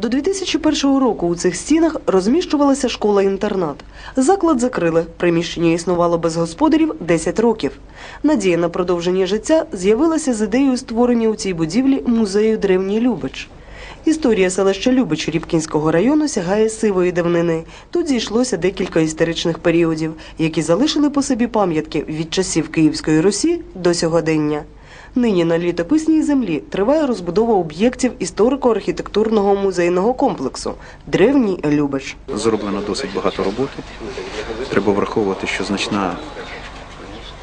До 2001 року у цих стінах розміщувалася школа-інтернат. Заклад закрили. Приміщення існувало без господарів 10 років. Надія на продовження життя з'явилася з ідеєю створення у цій будівлі музею Древній Любич. Історія селища Любич Рібкінського району сягає сивої давнини. Тут зійшлося декілька історичних періодів, які залишили по собі пам'ятки від часів Київської Русі до сьогодення. Нині на літописній землі триває розбудова об'єктів історико-архітектурного музейного комплексу Древній Любич. Зроблено досить багато роботи. Треба враховувати, що значна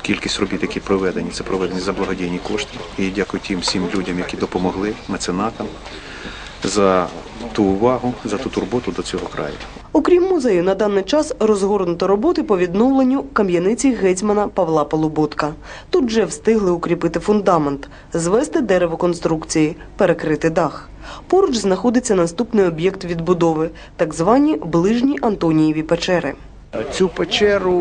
кількість робіт, які проведені, це проведені за благодійні кошти. І дякую тим всім людям, які допомогли, меценатам, за ту увагу, за ту турботу до цього краю. Окрім музею, на даний час розгорнуто роботи по відновленню кам'яниці гетьмана Павла Полубутка. Тут вже встигли укріпити фундамент, звести дерево конструкції, перекрити дах. Поруч знаходиться наступний об'єкт відбудови, так звані ближні Антонієві печери. Цю печеру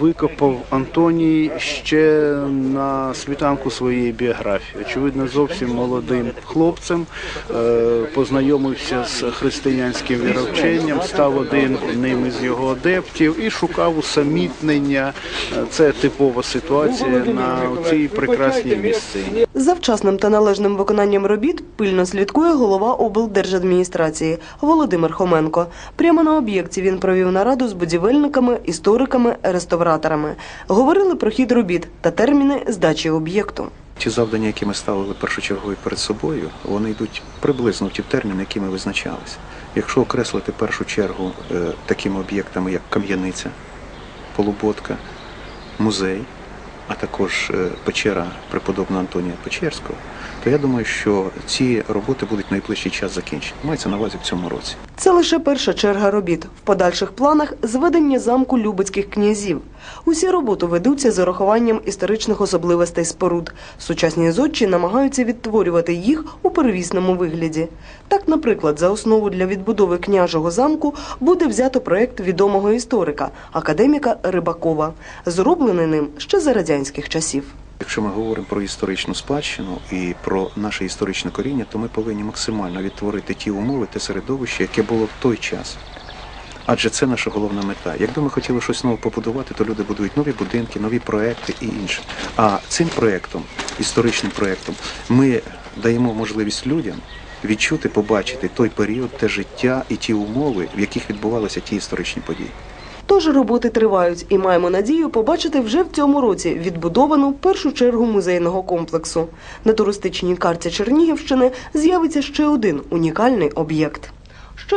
викопав Антоній ще на світанку своєї біографії. Очевидно, зовсім молодим хлопцем е, познайомився з християнським віровченням, став один ним із його адептів і шукав усамітнення. Це типова ситуація на цій прекрасній місцині. За вчасним та належним виконанням робіт пильно слідкує голова облдержадміністрації Володимир Хоменко. Прямо на об'єкті він провів нараду з будівельниками, істориками, реставраторами. Говорили про хід робіт та терміни здачі об'єкту. Ті завдання, які ми ставили першочергові перед собою, вони йдуть приблизно в ті терміни, які ми визначалися. Якщо окреслити першу чергу е, такими об'єктами, як кам'яниця, полуботка, музей, а також е, печера преподобного Антонія Печерського, то я думаю, що ці роботи будуть найближчий час закінчені. Мається на увазі в цьому році. Це лише перша черга робіт. В подальших планах зведення замку Любецьких князів. Усі роботи ведуться з урахуванням історичних особливостей споруд. Сучасні зодчі намагаються відтворювати їх у первісному вигляді. Так, наприклад, за основу для відбудови княжого замку буде взято проект відомого історика, академіка Рибакова, зроблений ним ще за радянських часів. Якщо ми говоримо про історичну спадщину і про наше історичне коріння, то ми повинні максимально відтворити ті умови, те середовище, яке було в той час. Адже це наша головна мета. Якби ми хотіли щось нове побудувати, то люди будують нові будинки, нові проекти і інше. А цим проектом, історичним проектом, ми даємо можливість людям відчути, побачити той період, те життя і ті умови, в яких відбувалися ті історичні події. Тож роботи тривають і маємо надію побачити вже в цьому році відбудовану першу чергу музейного комплексу. На туристичній карті Чернігівщини з'явиться ще один унікальний об'єкт.